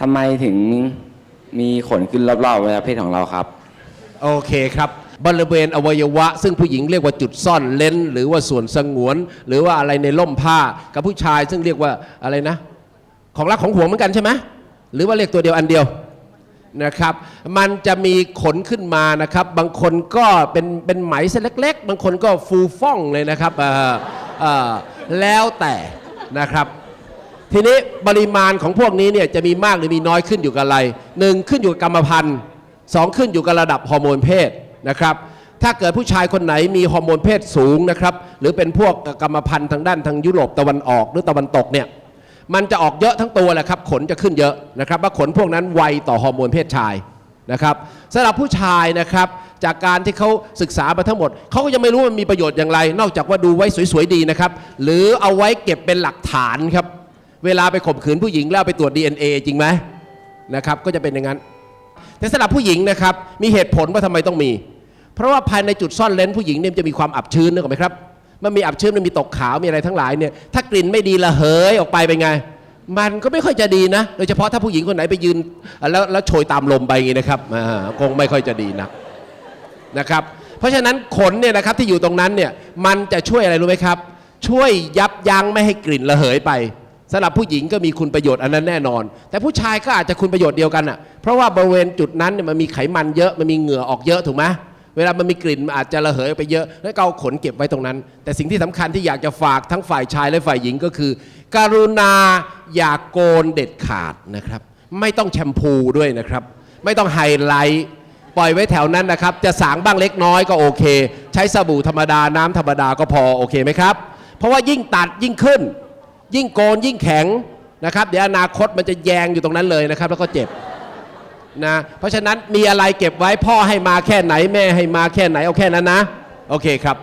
ทำไมถึงมีขนขึ้นรอบๆอวัยวะเพศของเราครับ โอเคครับบริเวณอวัยวะ ซึ่งผู้หญิงเรียกว่าจุดซ่อนเลนหรือว่าส่วนสงวน หรือว่าอะไรในล่มผ้ากับผู้ชายซึ่งเรียกว่าอะไรนะ ของรักของห่วงเหมือนกันใช่ไหมหรือว่าเรียกตัวเดียวอันเดียวนะครับ มันจะมีขนขึ้นมานะครับ บางคนก็เป็นเป็นไหมเส้นเล็ก ๆ บางคนก็ฟูฟ่องเลยนะครับเออเออแล้วแต่นะครับ ทีนี้ปริมาณของพวกนี้เนี่ยจะมีมากหรือมีน้อยขึ้นอยู่กับอะไรหนึ่งขึ้นอยู่กับกรรมพันธุ์สองขึ้นอยู่กับระดับฮอร์โมนเพศนะครับถ้าเกิดผู้ชายคนไหนมีฮอร์โมนเพศสูงนะครับหรือเป็นพวกกรรมพันธุ์ทางด้านทางยุโรปตะวันออกหรือตะวันตกเนี่ยมันจะออกเยอะทั้งตัวแหละครับขนจะขึ้นเยอะนะครับว่าขนพวกนั้นไวต่อฮอร์โมนเพศชายนะครับสำหรับผู้ชายนะครับจากการที่เขาศึกษามาทั้งหมด เขาก็ยังไม่รู้ว่ามันมีประโยชน์อย่างไร นอกจากว่าดูไว้สวยๆดีนะครับหรือเอาไว้เก็บเป็นหลักฐานครับ เวลาไปข่มขืนผู้หญิงแล้วไปตรวจ DNA จริงไหมนะครับก็จะเป็นอย่างนั้น แต่สำหรับผู้หญิงนะครับมีเหตุผลว่าทำไมต้องมี เพราะว่าภายในจุดซ่อนเลนผู้หญิงเนี่ยจะมีความอับชื้นนึกออกไหมครับมันมีอับชื้นมันมีตกขาวมีอะไรทั้งหลายเนี่ยถ้ากลิ่นไม่ดีระเหยออกไปเป็นไง มันก็ไม่ค่อยจะดีนะ โดยเฉพาะถ้าผู้หญิงคนไหนไปยืน แล้วแล้วโชยตามลมไปอย่างนี้นะครับคงไม่ค่อยจะดีนะนะครับ เพราะฉะนั้นขนเนี่ยนะครับที่อยู่ตรงนั้นเนี่ยมันจะช่วยอะไรรู้ไหมครับ ช่วยยับยั้งไม่ให้กลิ่นระเหยไป สำหรับผู้หญิงก็มีคุณประโยชน์อันนั้นแน่นอน แต่ผู้ชายก็อาจจะคุณประโยชน์เดียวกันอะเพราะว่าบริเวณจุดนั้นเนี่ยมันมีไขมันเยอะมันมีเหงื่อออกเยอะถูกไหมเวลามันมีกลิ่นอาจจะระเหยไปเยอะแล้วก็เอาขนเก็บไว้ตรงนั้น แต่สิ่งที่สำคัญที่อยากจะฝากทั้งฝ่ายชายและฝ่ายหญิงก็คือการุณาอย่าโกนเด็ดขาดนะครับ ไม่ต้องแชมพูด้วยนะครับ ไม่ต้องไฮไลท์ปล่อยไว้แถวนั้นนะครับ จะสางบ้างเล็กน้อยก็โอเค ใช้สบู่ธรรมดาน้ำธรรมดาก็พอโอเคไหมครับ เพราะว่ายิ่งตัดยิ่งขึ้น ยิ่งโกนยิ่งแข็งนะครับ เดี๋ยวอนาคตมันจะแยงอยู่ตรงนั้นเลยนะครับ แล้วก็เจ็บนะเพราะฉะนั้นมีอะไรเก็บไว้พ่อให้มาแค่ไหนแม่ให้มาแค่ไหนเอาแค่นั้นนะ โอเคครับ